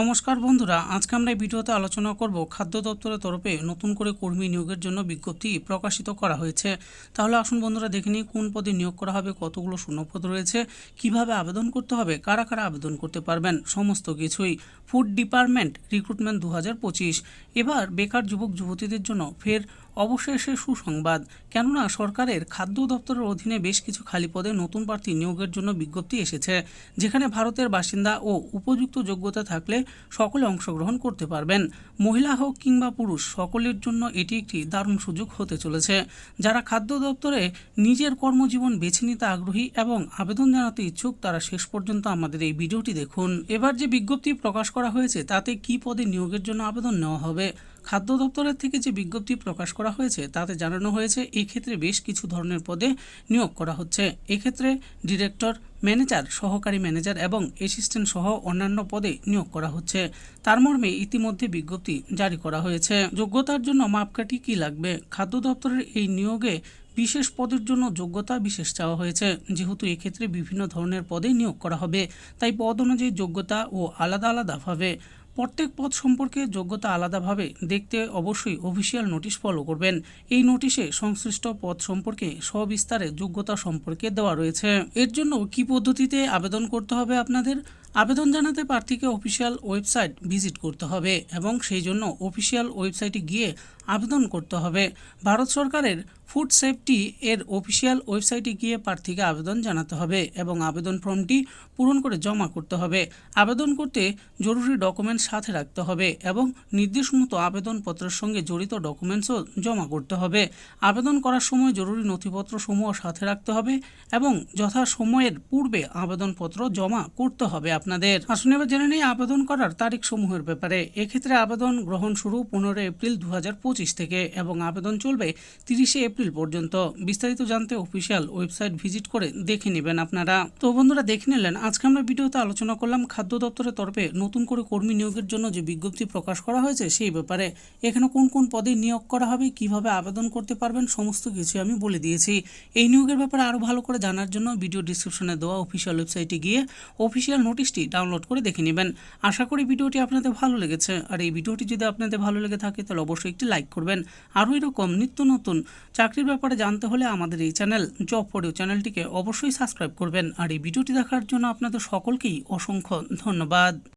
নমস্কার বন্ধুরা, আজকে আমরা এই ভিডিওতে আলোচনা করব খাদ্য দপ্তরের তরফে নতুন করে কর্মী নিয়োগের জন্য বিজ্ঞপ্তি প্রকাশিত করা হয়েছে। তাহলে আসুন বন্ধুরা, দেখে নিই কোন পদে নিয়োগ করা হবে, কতগুলো শূন্যপদ রয়েছে, কীভাবে আবেদন করতে হবে, কারা কারা আবেদন করতে পারবেন, সমস্ত কিছুই। ফুড ডিপার্টমেন্ট, রিক্রুটমেন্ট দু হাজার পঁচিশ। এবার বেকার যুবক, যুবতীদের জন্য ফের অবশেষে সুসংবাদ। কেননা, সরকারের খাদ্য দপ্তরের অধীনে বেশ কিছু খালি পদে নতুন প্রার্থী নিয়োগের জন্য বিজ্ঞপ্তি এসেছে, যেখানে ভারতের বাসিন্দা ও উপযুক্ত যোগ্যতা থাকলে সকলে অংশগ্রহণ করতে পারবেন। মহিলা হোক কিংবা পুরুষ, সকলের জন্য এটি একটি দারুণ সুযোগ হতে চলেছে। যারা খাদ্য দপ্তরে নিজের কর্মজীবন বেছে নিতে আগ্রহী এবং আবেদন জানাতে ইচ্ছুক, তারা শেষ পর্যন্ত আমাদের এই ভিডিওটি দেখুন। এবার যে বিজ্ঞপ্তি প্রকাশ করা হয়েছে, তাতে কি পদে নিয়োগের জন্য আবেদন নেওয়া হবে খাদ্য দপ্তরের থেকে যে বিজ্ঞপ্তি প্রকাশ করা হয়েছে, তাতে জানানো হয়েছে এই ক্ষেত্রে বেশ কিছু ধরনের পদে নিয়োগ করা হচ্ছে। এক্ষেত্রে ডিরেক্টর, ম্যানেজার, সহকারী ম্যানেজার এবং অ্যাসিস্ট্যান্ট সহ অন্যান্য পদে নিয়োগ করা হচ্ছে। তার মর্মে ইতিমধ্যে বিজ্ঞপ্তি জারি করা হয়েছে। যোগ্যতার জন্য মাপকাঠি কী লাগবে? খাদ্য দপ্তরের এই নিয়োগে বিশেষ পদের জন্য যোগ্যতা বিশেষ চাওয়া হয়েছে। যেহেতু এক্ষেত্রে বিভিন্ন ধরনের পদে নিয়োগ করা হবে, তাই পদ অনুযায়ী যোগ্যতা ও আলাদা আলাদাভাবে প্রত্যেক পদ সম্পর্কে যোগ্যতা আলাদাভাবে দেখতে অবশ্যই অফিসিয়াল নোটিশ ফলো করবেন। এই নোটিশে সংশ্লিষ্ট পদ সম্পর্কে সবিস্তারে যোগ্যতা সম্পর্কে দেওয়া রয়েছে। এর জন্য কি পদ্ধতিতে আবেদন করতে হবে আপনাদের? আবেদন জানাতে প্রার্থীকে অফিসিয়াল ওয়েবসাইট ভিজিট করতে হবে এবং সেই জন্য অফিসিয়াল ওয়েবসাইটে গিয়ে আবেদন করতে হবে। ভারত সরকারের ফুড সেফটি এর অফিসিয়াল ওয়েবসাইটে গিয়ে প্রার্থীকে আবেদন জানাতে হবে এবং আবেদন ফর্মটি পূরণ করে জমা করতে হবে। আবেদন করতে জরুরি ডকুমেন্টস সাথে রাখতে হবে এবং নির্দেশ মতো আবেদনপত্রের সঙ্গে জড়িত ডকুমেন্টসও জমা করতে হবে। আবেদন করার সময় জরুরি নথিপত্র সমূহ সাথে রাখতে হবে এবং যথা সময়ের পূর্বে আবেদনপত্র জমা করতে হবে আপনাদের। আসুন এবার জেনে নেই আবেদন করার তারিখ সমূহের ব্যাপারে। এক্ষেত্রে আবেদন গ্রহণ শুরু পনেরো এপ্রিল দু থেকে এবং আবেদন চলবে তিরিশে এপ্রিল পর্যন্ত। বিস্তারিত জানতে অফিসিয়াল ওয়েবসাইট ভিজিট করে দেখে নেবেন আপনারা। তো বন্ধুরা, দেখে নিলেন, আজকে আমরা ভিডিওতে আলোচনা করলাম খাদ্য দপ্তরের তরফে নতুন করে কর্মী নিয়োগের জন্য যে বিজ্ঞপ্তি প্রকাশ করা হয়েছে সেই ব্যাপারে। এখানে কোন কোন পদে নিয়োগ করা হবে, কীভাবে আবেদন করতে পারবেন, সমস্ত কিছু আমি বলে দিয়েছি। এই নিয়োগের ব্যাপারে আরও ভালো করে জানার জন্য ভিডিও ডিসক্রিপশনে দেওয়া অফিসিয়াল ওয়েবসাইটে গিয়ে অফিসিয়াল নোটিশটি ডাউনলোড করে দেখে নেবেন। আশা করি ভিডিওটি আপনাদের ভালো লেগেছে। আর এই ভিডিওটি যদি আপনাদের ভালো লেগে থাকে, তাহলে অবশ্যই একটি লাইক করবেন। আরও এরকম নিত্য নতুন চাকরির ব্যাপারে জানতে হলে আমাদের এই চ্যানেল জব পড়েও চ্যানেলটিকে অবশ্যই সাবস্ক্রাইব করবেন। আর এই ভিডিওটি দেখার জন্য আপনাদের সকলকেই অসংখ্য ধন্যবাদ।